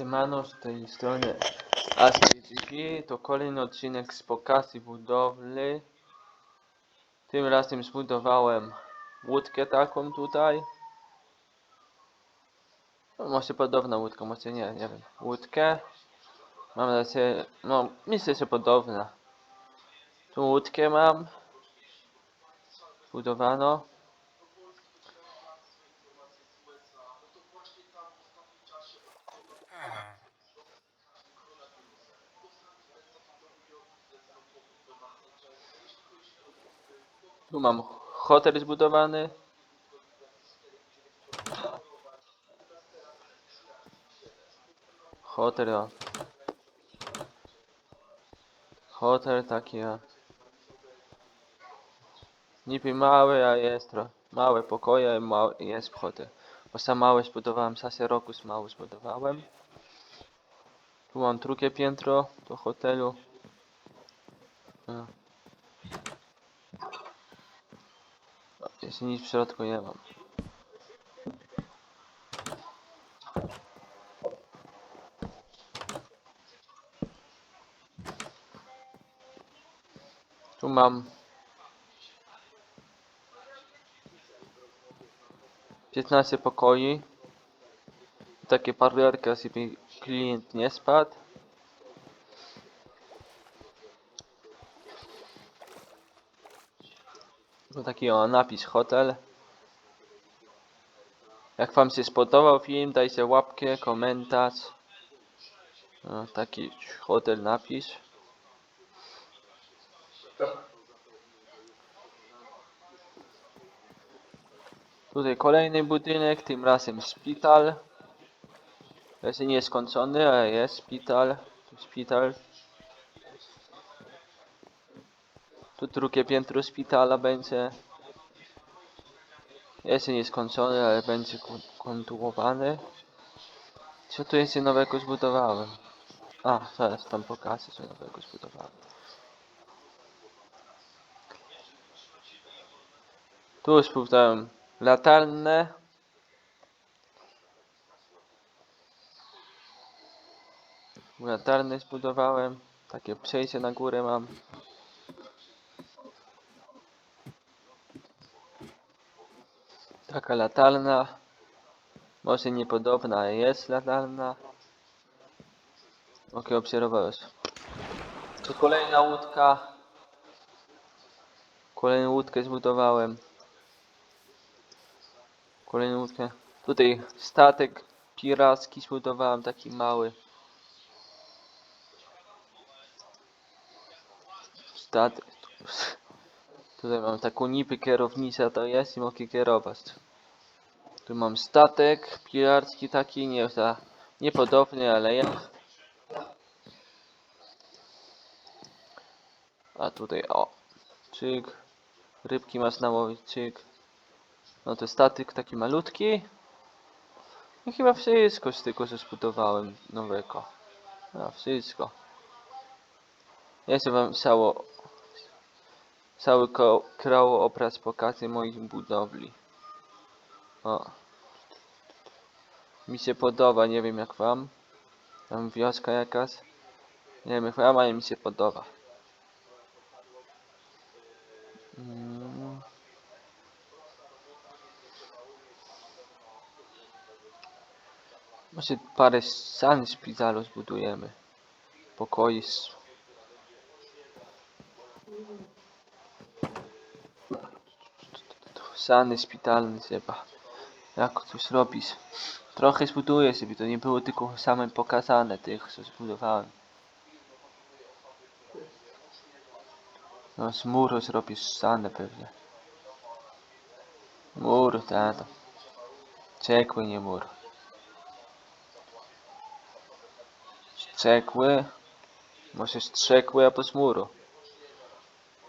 Siemano, z tej strony AskTV, to kolejny odcinek z pokazy budowli. Tym razem zbudowałem łódkę taką tutaj. No, może podobna łódka, może nie, nie wiem. Łódkę. Mam nadzieję, no myślę, że podobna. Tu łódkę mam. Budowano. Tu mam hotel zbudowany. Hotel. Hotel taki, o. Niby mały, a jest tro. Małe pokoje, mały, jest hotel. Bo sam mały zbudowałem, Sasie Rokus mały zbudowałem. Tu mam drugie piętro do hotelu. Jeśli nic w środku nie mam. Tu mam 15 pokoi. Takie parlerki, żeby klient nie spadł. Taki o napis hotel. Jak wam się spodobał film, dajcie łapkę, komentarz. O, taki hotel napis. Tutaj kolejny budynek, tym razem szpital. Jest skończony, ale jest szpital. Szpital. Tu drugie piętro szpitala będzie. Jeszcze nie skończony, ale będzie kon- kontynuowany. Co tu jeszcze nowego zbudowałem? A, zaraz tam pokażę, co nowego zbudowałem. Tu zbudowałem latarnę. Latarnę zbudowałem. Takie przejście na górę mam. Taka latarna. Może niepodobna, ale jest latarna. Ok, obserwowałeś. To kolejna łódka. Kolejną łódkę zbudowałem. Kolejną łódkę. Tutaj statek piracki zbudowałem, taki mały. Statek. Tutaj mam taką nipy kierownicę, to jest i mogę kierować. Tu mam statek piracki taki, nie za niepodobny, ale jest. A tutaj o, czyk. Rybki masz nałowić, czyk. No to statek taki malutki. I chyba wszystko z tego, że zbudowałem nowego. No wszystko. Jeszcze wam cało, cały ko- krajoobraz pokazy moich budowli. O. Mi się podoba, nie wiem jak wam. Tam wioska jakaś. Nie wiem jak wam, ale mi się podoba. Mm. Może parę san szpitalu zbudujemy. Pokoi. Sany szpitalny trzeba. Jak coś robić? Trochę zbuduję sobie, to nie było tylko same pokazane tych, co zbudowałem. No z muru zrobisz sane pewnie. Mur, tato. Cegły, nie mur. Cegły. Może strzekły albo z muru.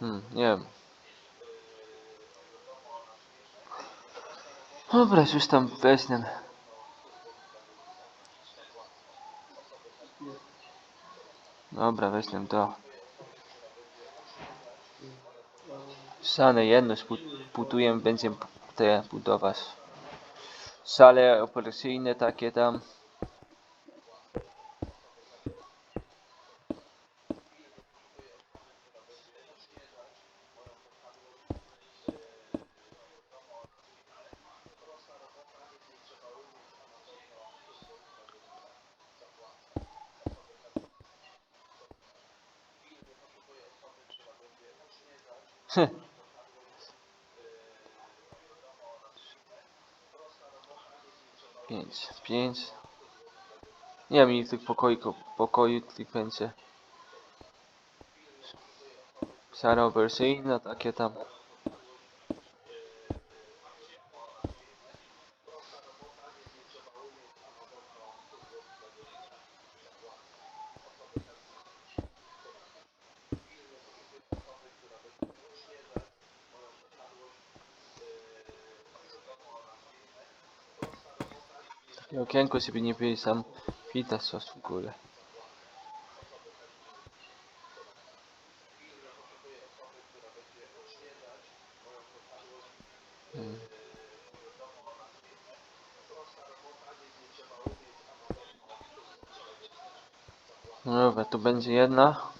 Hmm, nie wiem. Dobra, już tam wezmę. Dobra, wezmę to. Sane jedno zbuduję, będziemy te budować. Sale operacyjne takie tam. Pięć, pięć. Nie wiem ile tych pokoi, pokoi tych będzie. Sara wersyjna, takie tam. I okienko sobie nie byli sam widać coś w ogóle. No dobra, tu będzie jedna.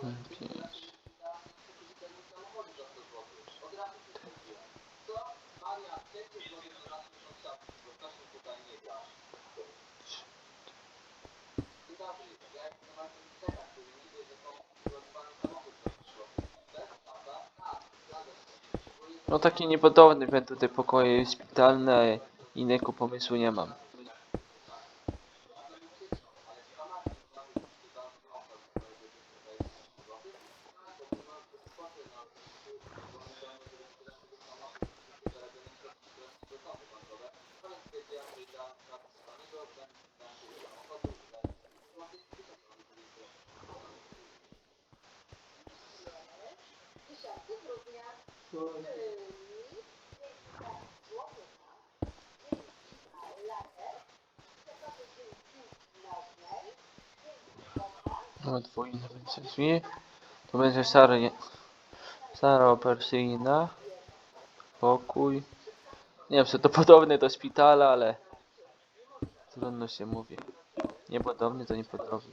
No takie niepodobne będą te pokoje szpitalne, innego pomysłu nie mam. No dwójne drzwi. To będzie Sara. Sara operacyjna. Pokój. Nie wiem, czy to podobne do szpitala, ale... Trudno się mówi. Niepodobny to niepodobny.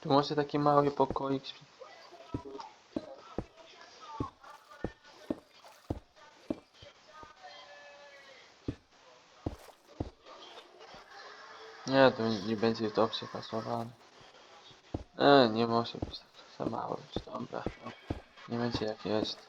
Tu może taki mały pokoik. Nie, to nie będzie dobrze pasowane. E, nie może być tak za mało być, dobra. No. Nie będzie jak jest.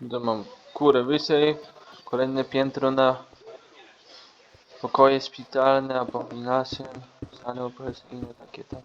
Tu mam kurę wyżej, kolejne piętro na pokoje szpitalne, abominacje, sale operacyjne, takie tam.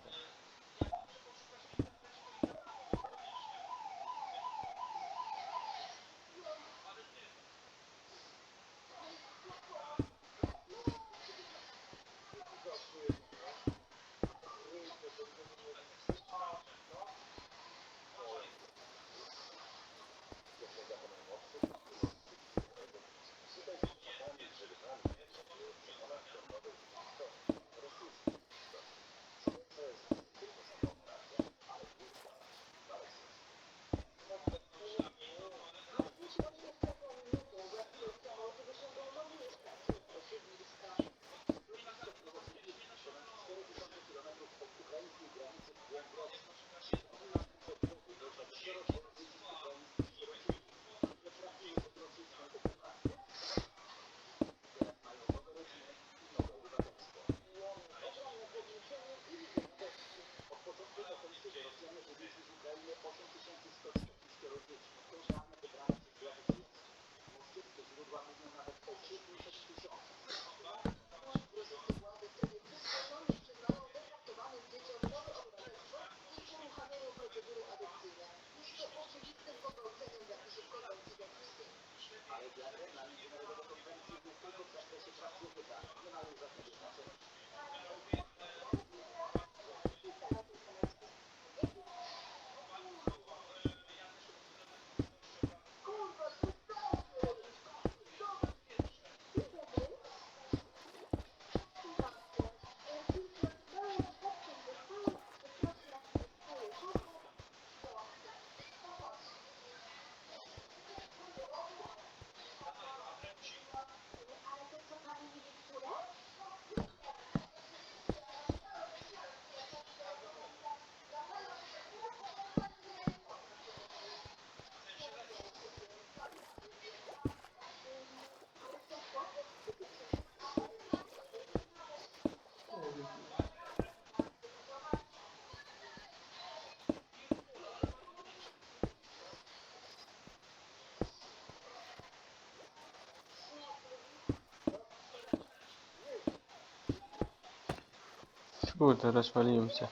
Kurde, rozwaliłem się.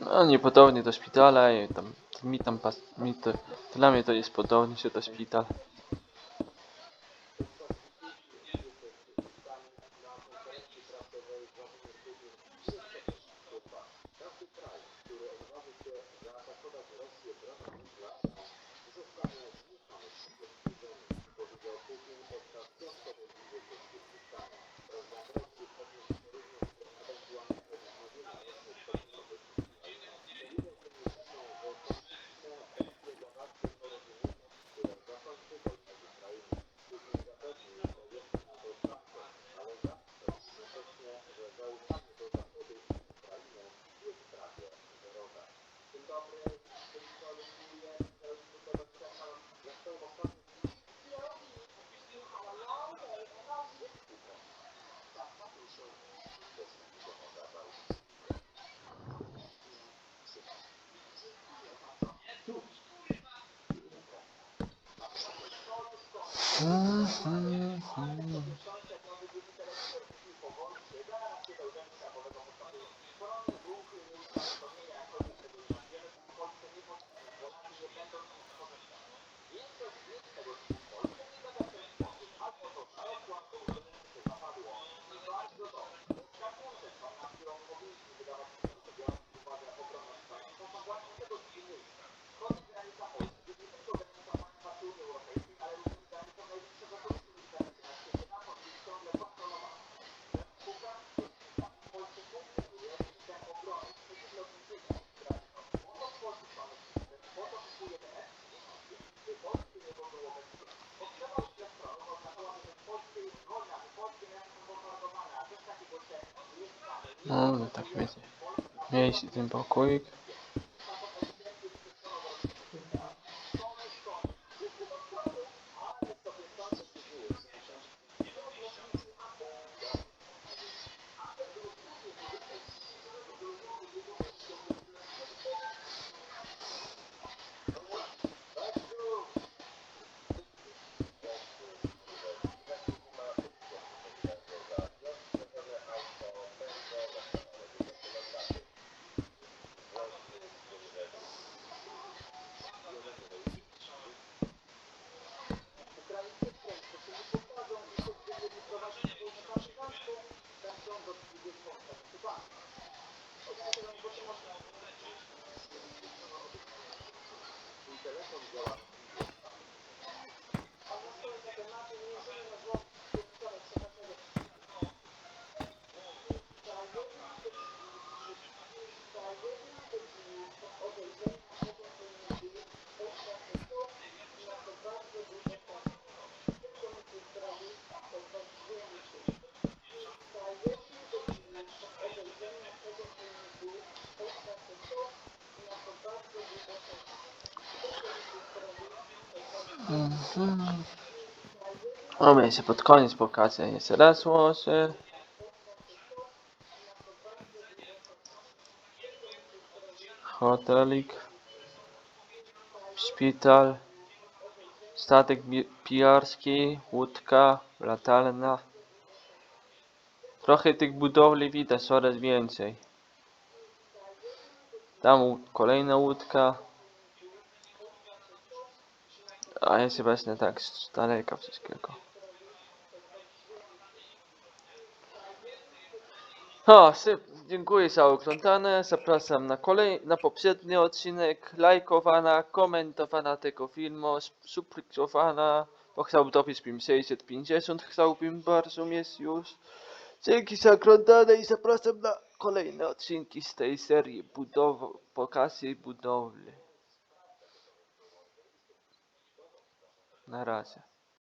No, niepodobnie do szpitala i tam, mi tam pas, mi to, dla mnie to jest podobnie się do szpital. Hı hı hı. No, no tak będzie. Mniejszy ten pokoik. Mhm. Mnie się pod koniec pokaże. Jeszcze raz łożę. Hotelik. Szpital. Statek pijarski. Łódka. Latarna. Trochę tych budowli widać coraz więcej. Tam kolejna łódka. A jest właśnie tak z daleka wszystkiego. O, dziękuję za oglądanie. Zapraszam na kolej, na poprzedni odcinek. Lajkowana, komentowana tego filmu, subskrybowana. Bo chciałbym dobić film 650, chciałbym bardzo mieć już. Dzięki za oglądanie i zapraszam na kolejne odcinki z tej serii budow pokazy budowli. Na razie.